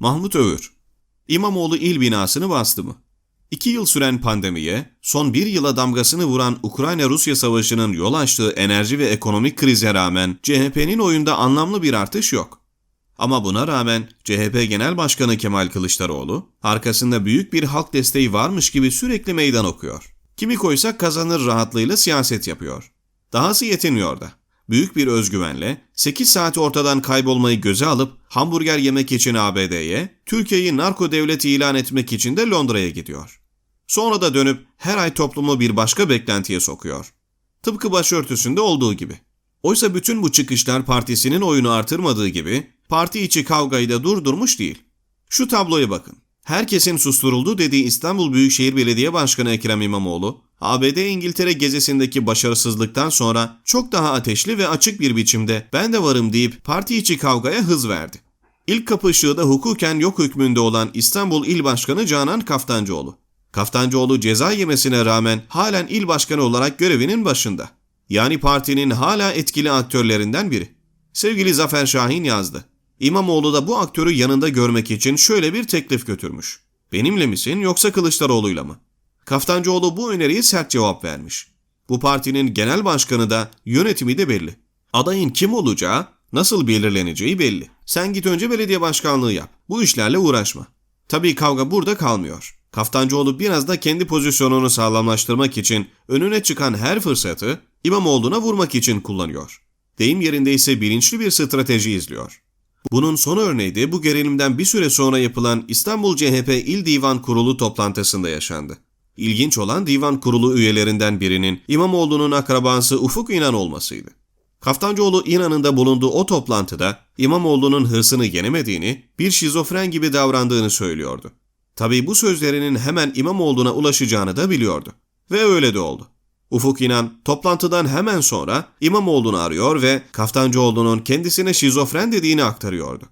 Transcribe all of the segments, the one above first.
Mahmut Övür İmamoğlu il binasını bastı mı? İki yıl süren pandemiye, son bir yıla damgasını vuran Ukrayna-Rusya savaşının yol açtığı enerji ve ekonomik krize rağmen CHP'nin oyunda anlamlı bir artış yok. Ama buna rağmen CHP Genel Başkanı Kemal Kılıçdaroğlu, arkasında büyük bir halk desteği varmış gibi sürekli meydan okuyor. Kimi koysak kazanır rahatlığıyla siyaset yapıyor. Dahası yetinmiyor da. Büyük bir özgüvenle 8 saat ortadan kaybolmayı göze alıp hamburger yemek için ABD'ye, Türkiye'yi narko devleti ilan etmek için de Londra'ya gidiyor. Sonra da dönüp her ay toplumu bir başka beklentiye sokuyor. Tıpkı başörtüsünde olduğu gibi. Oysa bütün bu çıkışlar partisinin oyunu artırmadığı gibi parti içi kavgayı da durdurmuş değil. Şu tabloya bakın. Herkesin susturuldu dediği İstanbul Büyükşehir Belediye Başkanı Ekrem İmamoğlu, ABD İngiltere gezisindeki başarısızlıktan sonra çok daha ateşli ve açık bir biçimde ben de varım deyip parti içi kavgaya hız verdi. İlk kapışığı da hukuken yok hükmünde olan İstanbul İl Başkanı Canan Kaftancıoğlu. Kaftancıoğlu ceza yemesine rağmen halen il başkanı olarak görevinin başında. Yani partinin hala etkili aktörlerinden biri. Sevgili Zafer Şahin yazdı. İmamoğlu da bu aktörü yanında görmek için şöyle bir teklif götürmüş. Benimle misin yoksa Kılıçdaroğlu'yla mı? Kaftancıoğlu bu öneriye sert cevap vermiş. Bu partinin genel başkanı da yönetimi de belli. Adayın kim olacağı, nasıl belirleneceği belli. Sen git önce belediye başkanlığı yap. Bu işlerle uğraşma. Tabii kavga burada kalmıyor. Kaftancıoğlu biraz da kendi pozisyonunu sağlamlaştırmak için önüne çıkan her fırsatı İmamoğlu'na vurmak için kullanıyor. Deyim yerinde ise bilinçli bir strateji izliyor. Bunun son örneği de bu gerilimden bir süre sonra yapılan İstanbul CHP İl Divan Kurulu toplantısında yaşandı. İlginç olan divan kurulu üyelerinden birinin İmamoğlu'nun akrabası Ufuk İnan olmasıydı. Kaftancıoğlu İnan'ın da bulunduğu o toplantıda İmamoğlu'nun hırsını yenemediğini, bir şizofren gibi davrandığını söylüyordu. Tabii bu sözlerinin hemen İmamoğlu'na ulaşacağını da biliyordu. Ve öyle de oldu. Ufuk İnan toplantıdan hemen sonra İmamoğlu'nu arıyor ve Kaftancıoğlu'nun kendisine şizofren dediğini aktarıyordu.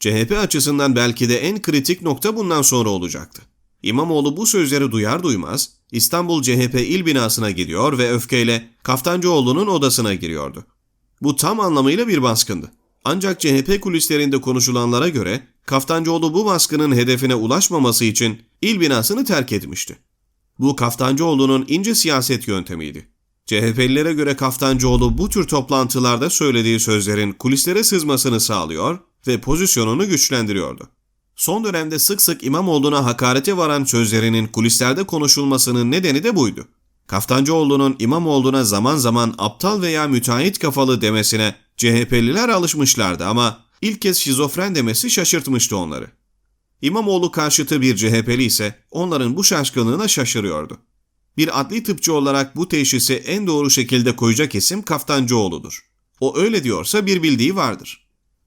CHP açısından belki de en kritik nokta bundan sonra olacaktı. İmamoğlu bu sözleri duyar duymaz İstanbul CHP il binasına gidiyor ve öfkeyle Kaftancıoğlu'nun odasına giriyordu. Bu tam anlamıyla bir baskındı. Ancak CHP kulislerinde konuşulanlara göre Kaftancıoğlu bu baskının hedefine ulaşmaması için il binasını terk etmişti. Bu Kaftancıoğlu'nun ince siyaset yöntemiydi. CHP'lilere göre Kaftancıoğlu bu tür toplantılarda söylediği sözlerin kulislere sızmasını sağlıyor ve pozisyonunu güçlendiriyordu. Son dönemde sık sık İmamoğlu'na hakarete varan sözlerinin kulislerde konuşulmasının nedeni de buydu. Kaftancıoğlu'nun İmamoğlu'na zaman zaman aptal veya müteahhit kafalı demesine CHP'liler alışmışlardı ama ilk kez şizofren demesi şaşırtmıştı onları. İmamoğlu karşıtı bir CHP'li ise onların bu şaşkınlığına şaşırıyordu. Bir adli tıpçı olarak bu teşhisi en doğru şekilde koyacak isim Kaftancıoğlu'dur. O öyle diyorsa bir bildiği vardır.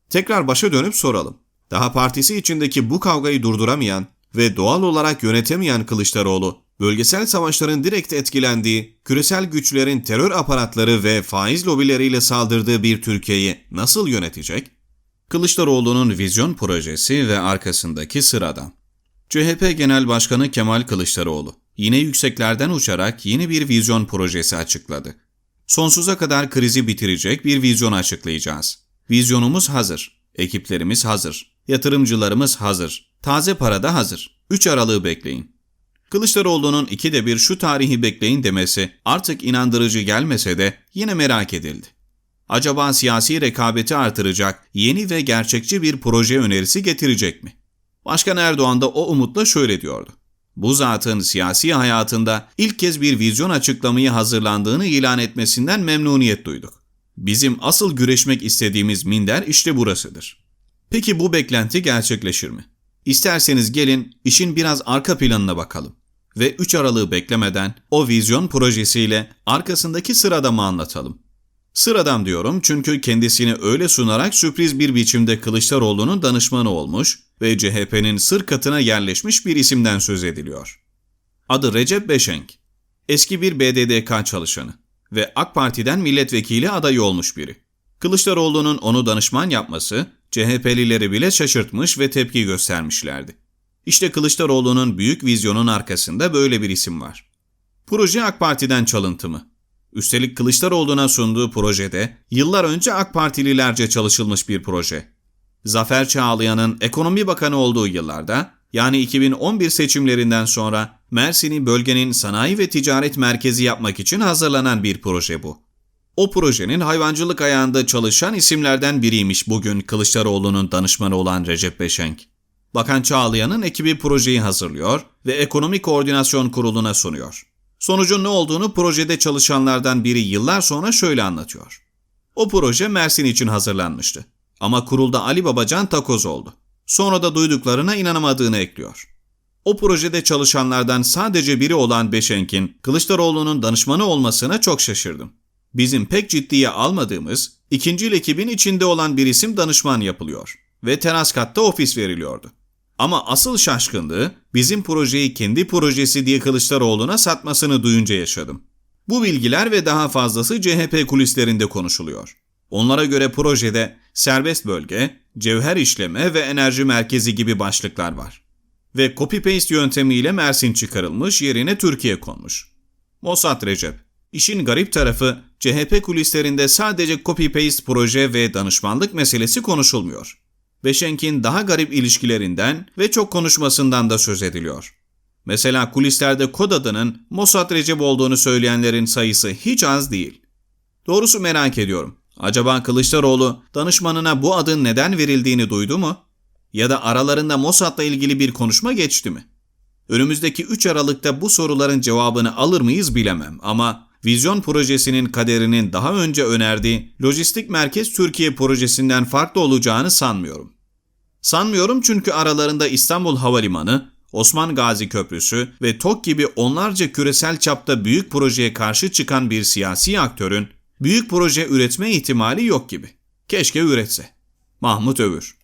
Tekrar başa dönüp soralım. Daha partisi içindeki bu kavgayı durduramayan ve doğal olarak yönetemeyen Kılıçdaroğlu, bölgesel savaşların direkt etkilendiği, küresel güçlerin terör aparatları ve faiz lobileriyle saldırdığı bir Türkiye'yi nasıl yönetecek? Kılıçdaroğlu'nun vizyon projesi ve arkasındaki sıradan. CHP Genel Başkanı Kemal Kılıçdaroğlu yine yükseklerden uçarak yeni bir vizyon projesi açıkladı. Sonsuza kadar krizi bitirecek bir vizyon açıklayacağız. Vizyonumuz hazır, ekiplerimiz hazır, yatırımcılarımız hazır, taze para da hazır. 3 Aralık'ı bekleyin. Kılıçdaroğlu'nun ikide bir şu tarihi bekleyin demesi artık inandırıcı gelmese de yine merak edildi acaba siyasi rekabeti artıracak yeni ve gerçekçi bir proje önerisi getirecek mi? Başkan Erdoğan da o umutla şöyle diyordu. Bu zatın siyasi hayatında ilk kez bir vizyon açıklamayı hazırlandığını ilan etmesinden memnuniyet duyduk. Bizim asıl güreşmek istediğimiz minder işte burasıdır. Peki bu beklenti gerçekleşir mi? İsterseniz gelin işin biraz arka planına bakalım ve 3 Aralık'ı beklemeden o vizyon projesiyle arkasındaki sıradamı anlatalım. Sıradan diyorum çünkü kendisini öyle sunarak sürpriz bir biçimde Kılıçdaroğlu'nun danışmanı olmuş ve CHP'nin sır katına yerleşmiş bir isimden söz ediliyor. Adı Recep Beşenk. Eski bir BDDK çalışanı ve AK Parti'den milletvekili adayı olmuş biri. Kılıçdaroğlu'nun onu danışman yapması CHP'lileri bile şaşırtmış ve tepki göstermişlerdi. İşte Kılıçdaroğlu'nun büyük vizyonun arkasında böyle bir isim var. Proje AK Parti'den çalıntı mı? Üstelik Kılıçdaroğlu'na sunduğu projede yıllar önce AK Partililerce çalışılmış bir proje. Zafer Çağlayan'ın ekonomi bakanı olduğu yıllarda, yani 2011 seçimlerinden sonra Mersin'i bölgenin sanayi ve ticaret merkezi yapmak için hazırlanan bir proje bu. O projenin hayvancılık ayağında çalışan isimlerden biriymiş bugün Kılıçdaroğlu'nun danışmanı olan Recep Beşenk. Bakan Çağlayan'ın ekibi projeyi hazırlıyor ve Ekonomi Koordinasyon Kurulu'na sunuyor. Sonucun ne olduğunu projede çalışanlardan biri yıllar sonra şöyle anlatıyor. O proje Mersin için hazırlanmıştı. Ama kurulda Ali Babacan takoz oldu. Sonra da duyduklarına inanamadığını ekliyor. O projede çalışanlardan sadece biri olan Beşenk'in Kılıçdaroğlu'nun danışmanı olmasına çok şaşırdım. Bizim pek ciddiye almadığımız ikinci ekibin içinde olan bir isim danışman yapılıyor ve teras katta ofis veriliyordu. Ama asıl şaşkınlığı bizim projeyi kendi projesi diye Kılıçdaroğlu'na satmasını duyunca yaşadım. Bu bilgiler ve daha fazlası CHP kulislerinde konuşuluyor. Onlara göre projede serbest bölge, cevher işleme ve enerji merkezi gibi başlıklar var. Ve copy-paste yöntemiyle Mersin çıkarılmış, yerine Türkiye konmuş. Mossad Recep. İşin garip tarafı CHP kulislerinde sadece copy-paste proje ve danışmanlık meselesi konuşulmuyor. Beşenk'in daha garip ilişkilerinden ve çok konuşmasından da söz ediliyor. Mesela kulislerde kod adının Mossad Recep olduğunu söyleyenlerin sayısı hiç az değil. Doğrusu merak ediyorum. Acaba Kılıçdaroğlu danışmanına bu adın neden verildiğini duydu mu? Ya da aralarında Mossad'la ilgili bir konuşma geçti mi? Önümüzdeki 3 Aralık'ta bu soruların cevabını alır mıyız bilemem ama Vizyon projesinin kaderinin daha önce önerdiği Lojistik Merkez Türkiye projesinden farklı olacağını sanmıyorum. Sanmıyorum çünkü aralarında İstanbul Havalimanı, Osman Gazi Köprüsü ve TOK gibi onlarca küresel çapta büyük projeye karşı çıkan bir siyasi aktörün büyük proje üretme ihtimali yok gibi. Keşke üretse. Mahmut Övür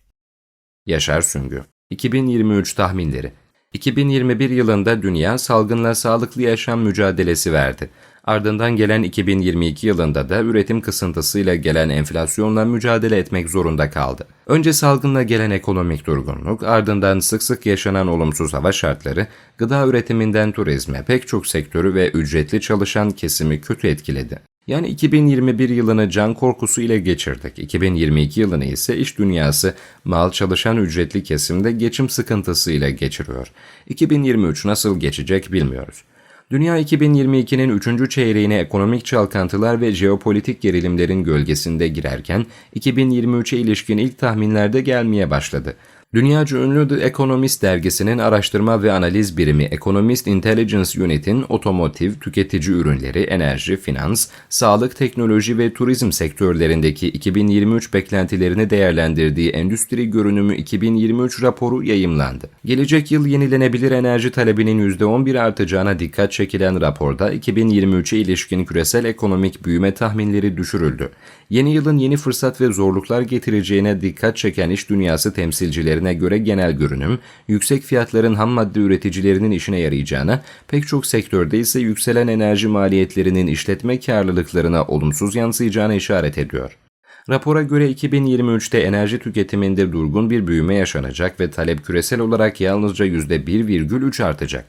Yaşar Süngü 2023 tahminleri 2021 yılında dünya salgınla sağlıklı yaşam mücadelesi verdi. Ardından gelen 2022 yılında da üretim kısıntısıyla gelen enflasyonla mücadele etmek zorunda kaldı. Önce salgınla gelen ekonomik durgunluk, ardından sık sık yaşanan olumsuz hava şartları, gıda üretiminden turizme pek çok sektörü ve ücretli çalışan kesimi kötü etkiledi. Yani 2021 yılını can korkusu ile geçirdik. 2022 yılını ise iş dünyası mal çalışan ücretli kesimde geçim sıkıntısı ile geçiriyor. 2023 nasıl geçecek bilmiyoruz. Dünya 2022'nin 3. çeyreğine ekonomik çalkantılar ve jeopolitik gerilimlerin gölgesinde girerken 2023'e ilişkin ilk tahminlerde gelmeye başladı. Dünyaca ünlü The Economist dergisinin araştırma ve analiz birimi Economist Intelligence Unit'in otomotiv, tüketici ürünleri, enerji, finans, sağlık, teknoloji ve turizm sektörlerindeki 2023 beklentilerini değerlendirdiği Endüstri Görünümü 2023 raporu yayımlandı. Gelecek yıl yenilenebilir enerji talebinin %11 artacağına dikkat çekilen raporda 2023'e ilişkin küresel ekonomik büyüme tahminleri düşürüldü. Yeni yılın yeni fırsat ve zorluklar getireceğine dikkat çeken iş dünyası temsilcilerine göre genel görünüm, yüksek fiyatların ham madde üreticilerinin işine yarayacağına, pek çok sektörde ise yükselen enerji maliyetlerinin işletme karlılıklarına olumsuz yansıyacağına işaret ediyor. Rapora göre 2023'te enerji tüketiminde durgun bir büyüme yaşanacak ve talep küresel olarak yalnızca %1,3 artacak.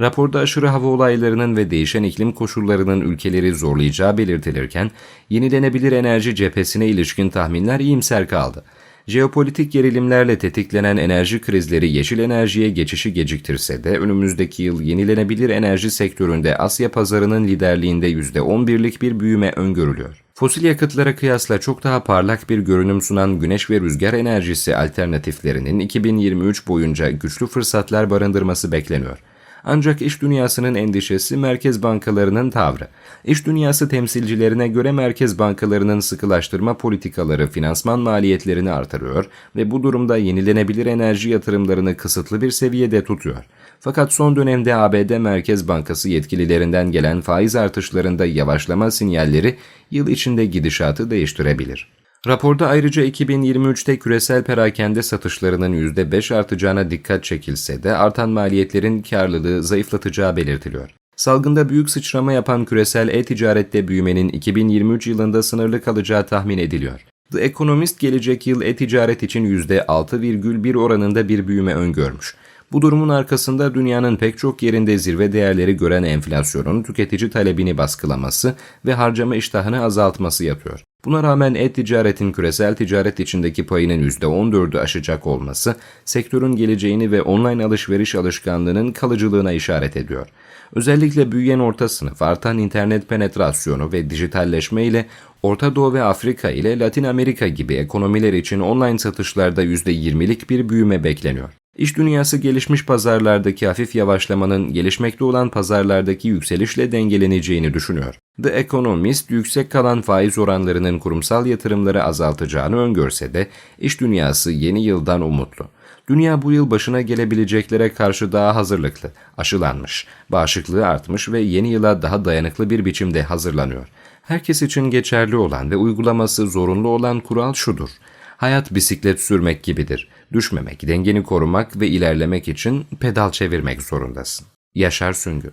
Raporda aşırı hava olaylarının ve değişen iklim koşullarının ülkeleri zorlayacağı belirtilirken, yenilenebilir enerji cephesine ilişkin tahminler iyimser kaldı. Jeopolitik gerilimlerle tetiklenen enerji krizleri yeşil enerjiye geçişi geciktirse de önümüzdeki yıl yenilenebilir enerji sektöründe Asya pazarının liderliğinde %11'lik bir büyüme öngörülüyor. Fosil yakıtlara kıyasla çok daha parlak bir görünüm sunan güneş ve rüzgar enerjisi alternatiflerinin 2023 boyunca güçlü fırsatlar barındırması bekleniyor. Ancak iş dünyasının endişesi merkez bankalarının tavrı. İş dünyası temsilcilerine göre merkez bankalarının sıkılaştırma politikaları finansman maliyetlerini artırıyor ve bu durumda yenilenebilir enerji yatırımlarını kısıtlı bir seviyede tutuyor. Fakat son dönemde ABD Merkez Bankası yetkililerinden gelen faiz artışlarında yavaşlama sinyalleri yıl içinde gidişatı değiştirebilir. Raporda ayrıca 2023'te küresel perakende satışlarının %5 artacağına dikkat çekilse de artan maliyetlerin karlılığı zayıflatacağı belirtiliyor. Salgında büyük sıçrama yapan küresel e-ticarette büyümenin 2023 yılında sınırlı kalacağı tahmin ediliyor. The Economist gelecek yıl e-ticaret için %6,1 oranında bir büyüme öngörmüş. Bu durumun arkasında dünyanın pek çok yerinde zirve değerleri gören enflasyonun tüketici talebini baskılaması ve harcama iştahını azaltması yatıyor. Buna rağmen e-ticaretin küresel ticaret içindeki payının %14'ü aşacak olması, sektörün geleceğini ve online alışveriş alışkanlığının kalıcılığına işaret ediyor. Özellikle büyüyen orta sınıf, artan internet penetrasyonu ve dijitalleşme ile Orta Doğu ve Afrika ile Latin Amerika gibi ekonomiler için online satışlarda %20'lik bir büyüme bekleniyor. İş dünyası gelişmiş pazarlardaki hafif yavaşlamanın gelişmekte olan pazarlardaki yükselişle dengeleneceğini düşünüyor. The Economist yüksek kalan faiz oranlarının kurumsal yatırımları azaltacağını öngörse de iş dünyası yeni yıldan umutlu. Dünya bu yıl başına gelebileceklere karşı daha hazırlıklı, aşılanmış, bağışıklığı artmış ve yeni yıla daha dayanıklı bir biçimde hazırlanıyor. Herkes için geçerli olan ve uygulaması zorunlu olan kural şudur. Hayat bisiklet sürmek gibidir. Düşmemek, dengeni korumak ve ilerlemek için pedal çevirmek zorundasın. Yaşar Süngü